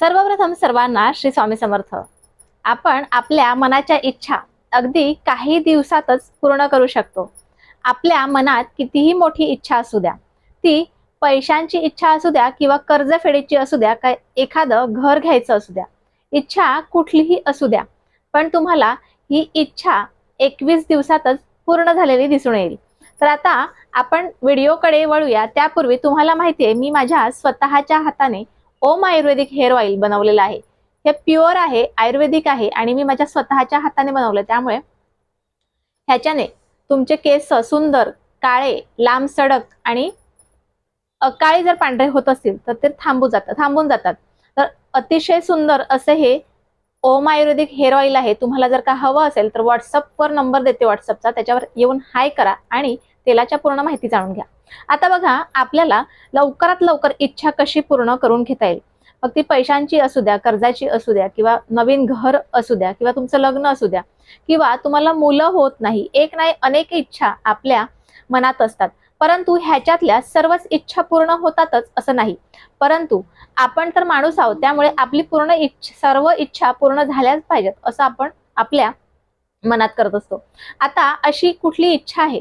सर्वप्रथम सर्वांना श्री स्वामी समर्थ. आपण आपल्या मनाच्या इच्छा अगदी काही दिवसातच पूर्ण करू शकतो. आपल्या मनात कितीही मोठी इच्छा असू द्या ती पैशांची इच्छा असू द्या किंवा कर्ज फेडीची असू द्या काय एखादं घर घ्यायचं असू द्या इच्छा कुठलीही असू द्या पण तुम्हाला ही इच्छा एकवीस दिवसातच पूर्ण झालेली दिसून येईल. तर आता आपण व्हिडिओकडे वळूया त्यापूर्वी तुम्हाला माहिती आहे मी माझ्या स्वतःच्या हाताने ओम आयुर्वेदिक हेअर ऑइल बनवलेलं आहे. हे प्युअर आहे आयुर्वेदिक आहे आणि मी माझ्या स्वतःच्या हाताने बनवलं. त्यामुळे ह्याच्याने तुमचे केस सुंदर काळे लांब सडक आणि अकाळी जर पांढरे होत असतील तर ते थांबू जातात थांबून जातात. तर अतिशय सुंदर असे हे ओम आयुर्वेदिक हेअर ऑइल आहे. तुम्हाला जर का हवं असेल तर व्हॉट्सअपवर नंबर देते व्हॉट्सअपचा त्याच्यावर येऊन हाय करा आणि तेलाच्या पूर्ण माहिती जाणून घ्या. आता बघा आपल्याला लवकरात लवकर इच्छा कशी पूर्ण करून घेता येईल? मग ती पैशांची असू द्या कर्जाची असू द्या किंवा नवीन घर असू द्या किंवा तुमचं लग्न असू द्या किंवा तुम्हाला मुलं होत नाही एक नाही अनेक इच्छा आपल्या मनात असतात. परंतु ह्याच्यातल्या सर्वच इच्छा पूर्ण होतातच असं नाही. परंतु आपण तर माणूस आहोत त्यामुळे आपली पूर्ण इच्छा सर्व इच्छा पूर्ण झाल्याच पाहिजेत असं आपण आपल्या मनात करत असतो. आता अशी कुठली इच्छा आहे?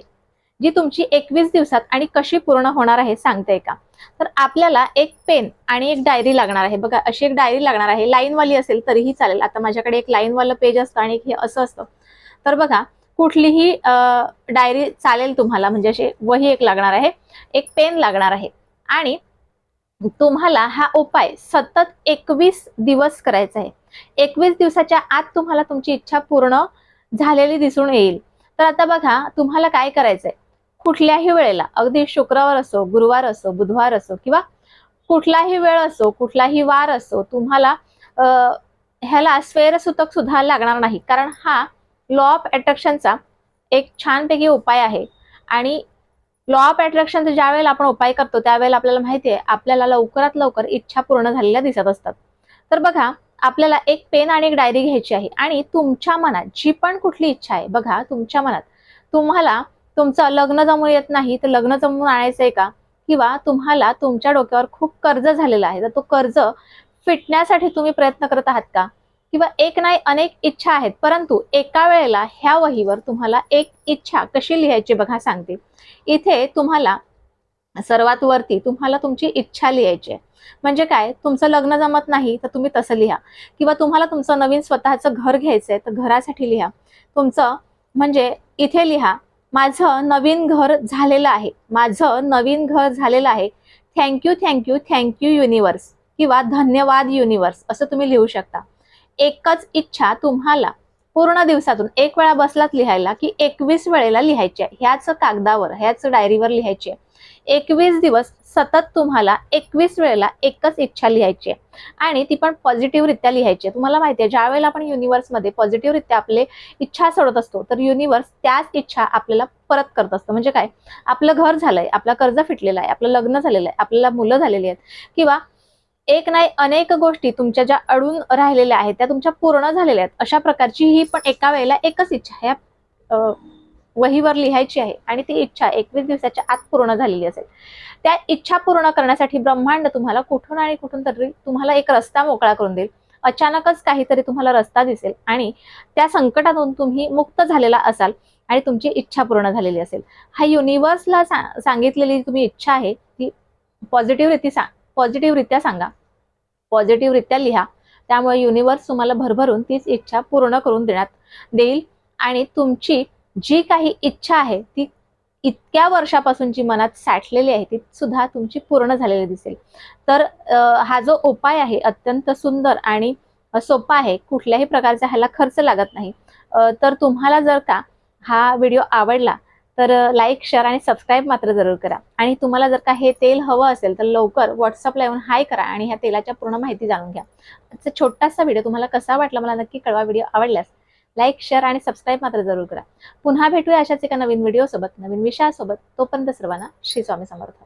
जी तुमची एकवीस दिवसात आणि कशी पूर्ण होणार आहे सांगते का? तर आपल्याला एक पेन आणि एक डायरी लागणार आहे. बघा अशी एक डायरी लागणार आहे. लाईनवाली असेल तरीही चालेल. आता माझ्याकडे एक लाईनवालं पेज असतं आणि हे असं असतं. तर बघा कुठलीही डायरी चालेल तुम्हाला. म्हणजे अशी वही एक लागणार आहे एक पेन लागणार आहे. आणि तुम्हाला हा उपाय सतत एकवीस दिवस करायचा आहे. एकवीस दिवसाच्या आत तुम्हाला तुमची इच्छा पूर्ण झालेली दिसून येईल. तर आता बघा तुम्हाला काय करायचंय? कुठल्याही वेळेला अगदी शुक्रवार असो गुरुवार असो बुधवार असो किंवा कुठलाही वेळ असो कुठलाही वार असो तुम्हाला ह्याला स्वेरसूतक सुद्धा लागणार नाही. कारण हा लॉ ऑफ अट्रॅक्शनचा एक छानपैकी उपाय आहे. आणि लॉ ऑफ अट्रॅक्शनचा ज्या वेळेला आपण उपाय करतो त्यावेळेला आपल्याला माहिती आहे आपल्याला लवकरात लवकर इच्छा पूर्ण झालेल्या दिसत असतात. तर बघा आपल्याला एक पेन आणि एक डायरी घ्यायची आहे. आणि तुमच्या मनात जी पण कुठली इच्छा आहे बघा तुमच्या मनात तुम्हाला तुमचं लग्न जमून येत नाही तर लग्न जमून आणायचंय का? किंवा तुम्हाला तुमच्या डोक्यावर खूप कर्ज झालेला आहे तर तो कर्ज फिटण्यासाठी तुम्ही प्रयत्न करत आहात का? किंवा एक नाही अनेक इच्छा आहेत परंतु एका वेळेला ह्या वहीवर तुम्हाला एक इच्छा कशी लिहायची बघा सांगते. इथे तुम्हाला सर्वात वरती तुम्हाला तुमची इच्छा लिहायची आहे. म्हणजे काय? तुमचं लग्न जमत नाही तर तुम्ही तसं लिहा. किंवा तुम्हाला तुमचं नवीन स्वतःचं घर घ्यायचंय तर घरासाठी लिहा. तुमचं म्हणजे इथे लिहा माझं नवीन घर झालेलं आहे. माझं नवीन घर झालेलं आहे. थँक्यू थँक्यू थँक्यू युनिवर्स किंवा धन्यवाद युनिवर्स असं तुम्ही लिहू शकता. एकच इच्छा तुम्हाला पूर्ण दिवसातून एक वेळा बसलात लिहायला की एकवीस वेळेला लिहायची आहे. ह्याच कागदावर ह्याच डायरीवर लिहायची आहे. एकवीस दिवस सतत तुम्हाला एकवीस वेळेला एकच इच्छा लिहायची आहे. आणि ती पण पॉझिटिव्हरित्या लिहायची आहे. तुम्हाला माहिती आहे ज्या वेळेला आपण युनिवर्समध्ये पॉझिटिव्हरित्या आपले इच्छा सोडत असतो तर युनिवर्स त्याच इच्छा आपल्याला परत करत असतं. म्हणजे काय? आपलं घर झालंय आपला कर्ज फिटलेला आहे आपलं लग्न झालेलं आहे आपल्याला मुलं झालेली आहेत. किंवा एक नाही अनेक गोष्टी तुमच्या ज्या अडून राहिलेल्या आहेत त्या तुमच्या पूर्ण झालेल्या आहेत. अशा प्रकारची ही पण एका वेळेला एकच इच्छा ह्या वहीवर लिहायची आहे आणि ती इच्छा एकवीस दिवसाच्या आत पूर्ण झालेली असेल. त्या इच्छा पूर्ण करण्यासाठी ब्रह्मांड तुम्हाला कुठून आणि कुठून तरी तुम्हाला एक रस्ता मोकळा करून देईल. अचानकच काहीतरी तुम्हाला रस्ता दिसेल आणि त्या संकटातून तुम्ही मुक्त झालेला असाल आणि तुमची इच्छा पूर्ण झालेली असेल. हा युनिवर्सला सा- सांगितलेली तुम्ही इच्छा आहे ती पॉझिटिव्ह रीती सांग पॉझिटिव्हरित्या सांगा. पॉझिटिव्हरित्या लिहा. त्यामुळे युनिवर्स तुम्हाला भरभरून तीच इच्छा पूर्ण करून देण्यात देईल आणि तुमची जी काही इच्छा आहे ती इतक्या वर्षापासून जी मनात साठलेली आहे ती सुद्धा तुमची पूर्ण झालेली दिसेल. तर हा जो उपाय आहे अत्यंत सुंदर आणि सोपा आहे कुठल्याही प्रकारचा ह्याला खर्च लागत नाही. तर तुम्हाला जर का हा व्हिडिओ आवडला तर लाईक शेअर आणि सबस्क्राईब मात्र जरूर करा. आणि तुम्हाला जर का हे तेल हवं असेल तर लवकर व्हॉट्सअपला येऊन हाय करा आणि ह्या तेलाच्या पूर्ण माहिती जाणून घ्या. आजचा छोटासा व्हिडिओ तुम्हाला कसा वाटला मला नक्की कळवा. व्हिडिओ आवडल्यास लाईक शेअर आणि सबस्क्राईब मात्र जरूर करा. पुन्हा भेटूया अशाच एका नवीन व्हिडिओसोबत नवीन विषयासोबत. तोपर्यंत सर्वांना श्री स्वामी समर्थ.